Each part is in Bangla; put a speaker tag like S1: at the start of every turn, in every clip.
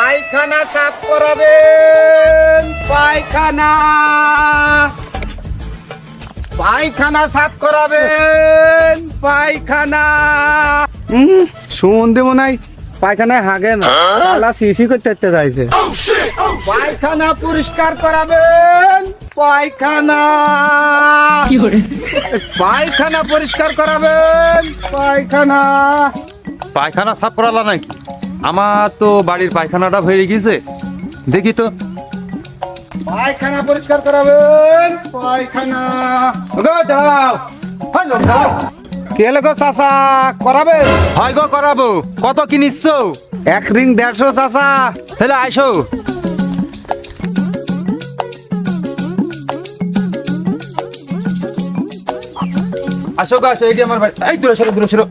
S1: পায়খানা সাফ করাবেন পায়খানা। পায়খানা সাফ করাবেন পায়খানা। হুম শুনতে মনে হয় পায়খানায় হাগে না। শালা সিসি করতে করতে যাইছে। পায়খানা পরিষ্কার করাবেন পায়খানা। পায়খানা পরিষ্কার করাবেন পায়খানা।
S2: পায়খানা সাফ করালা নাকি? আমার তো বাড়ির পায়খানাটা হয়ে গেছে। দেখি তো।
S1: পায়খানা পরিষ্কার করাবেন পায়খানা।
S2: ওগো, দাঁড়াও। হাই লোক, দাঁড়াও।
S1: কে লোক চাষা করাবেন?
S2: হয় গো করাবো। কত কি নিচ্ছ?
S1: এক রিং দেড়শো চাষা
S2: তাহলে আইসো। আসো গো আসো এইটি আমার বাড়ি। এই দূরে সরো দূরে সরো।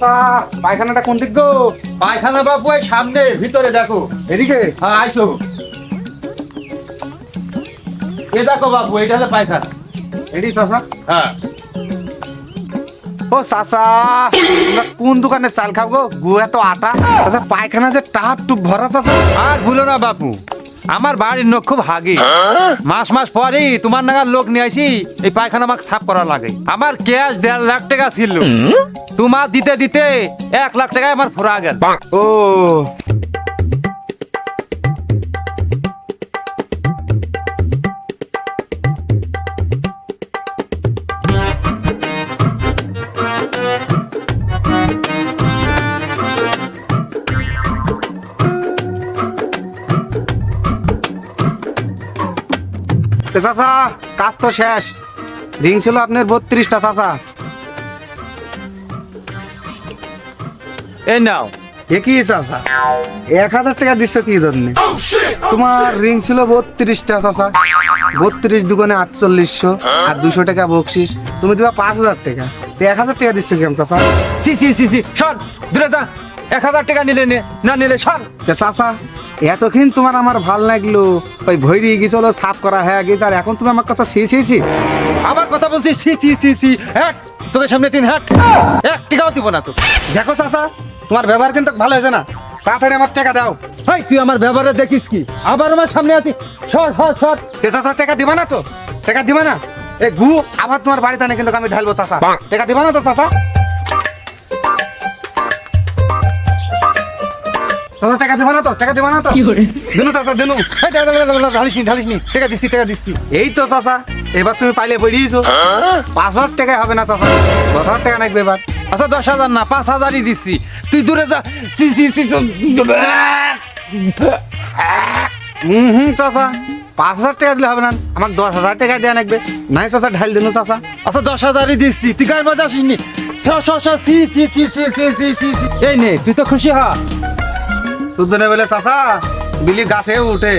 S1: চাষা, পায়খানাটা কোন দিক গো?
S2: পায়খানা বাবু এই সামনে ভিতরে দেখো।
S1: এদিকে?
S2: হ্যাঁ আইসো। এ দেখো বাবু এটা হলো পায়খানা।
S1: এডি চাষা
S2: হ্যাঁ।
S1: ও চাষা তোমরা কোন দোকানে চাল খাও গো? গু এত আটা। আচ্ছা পায়খানা যে টাপ টুপ ভরা চাষা
S2: আর ভুলো না বাপু আমার বাড়ির লোক খুব হাগে। মাস মাস পরে তোমার নাগার লোক নিয়ে আসি এই পায়খানা আমাকে সাফ করা লাগে। আমার ক্যাশ দেড় লাখ টাকা ছিল। তোমার দিতে দিতে এক লাখ টাকায় আমার ফুরা গেল।
S1: ও চাচা কাজ তো শেষ। রিং ছিল আপনার বত্রিশটা চাচা।
S2: এই নাও।
S1: একই চাচা? এক হাজার টাকা দিচ্ছ কি জন্য? তোমার রিং ছিল বত্রিশটা চাচা। বত্রিশ দুগুণে আটচল্লিশশো আর দুশো টাকা বকশিস। তুমি দিবা পাঁচ হাজার টাকা। তো এক হাজার টাকা দিচ্ছ কেমন চাচা?
S2: সি সি সি সি সর দূরে যা। এক হাজার টাকা নিলে নে না নিলে সর।
S1: চাচা এতক্ষণ তোমার আমার ভালো লাগল। ওই ভৈরি গেছিল সাফ করা হয়ে গেছে আর এখন তুমি আমার কথা শেষি
S2: আমার কথা বলছি সি সি সি সি হ্যাট তোকে সামনে তিন হ্যাট এক টাকাও দিব না তো।
S1: দেখো চাচা তোমার ব্যবহার কিন্তু ভালো হয়েছে না। তাড়াতাড়ি আমার টাকা দাও।
S2: হাই তুই আমার ব্যবহারে দেখিস কি? আবার আমার সামনে আছি সর সর সর।
S1: তে চাচা টাকা দিবা না তো? টাকা দিবা না? এ গু আবার তোমার বাড়িতে আনে কিন্তু আমি ঢালবো চাচা। টাকা দিবা না তো চাচা? চাচা টাকা দেবা না তো টাকা দেবা না তো। দেনু চাচা দেনু।
S2: ঢালিস নি ঢালিস নি টাকা দিচ্ছি টাকা দিচ্ছি।
S1: এই তো চাচা এবার তুমি পাইলে বেরিয়েছো হ্যাঁ? পাঁচ হাজার টাকায় হবে না চাচা। দশ হাজার টাকা নাকবে এবার।
S2: আচ্ছা দশ হাজার না পাঁচ হাজারই দিচ্ছি। তুই দূরে যা। সি সি সি
S1: হুম হুম চাচা। পাঁচ হাজার টাকা দিলে হবে না। আমার দশ হাজার টাকা দেওয়া লাগবে। নাই চাচা ঢাল দেনু চাচা।
S2: আচ্ছা দশ হাজারই দিচ্ছি। তুই গাড়ি বাজাসিনি ছ ছ ছ সি সি সি সি সি সি সি এই নে তুই তো খুশি হা।
S1: রুদ্রনে বলে চাষা বিলি গাছে উঠে।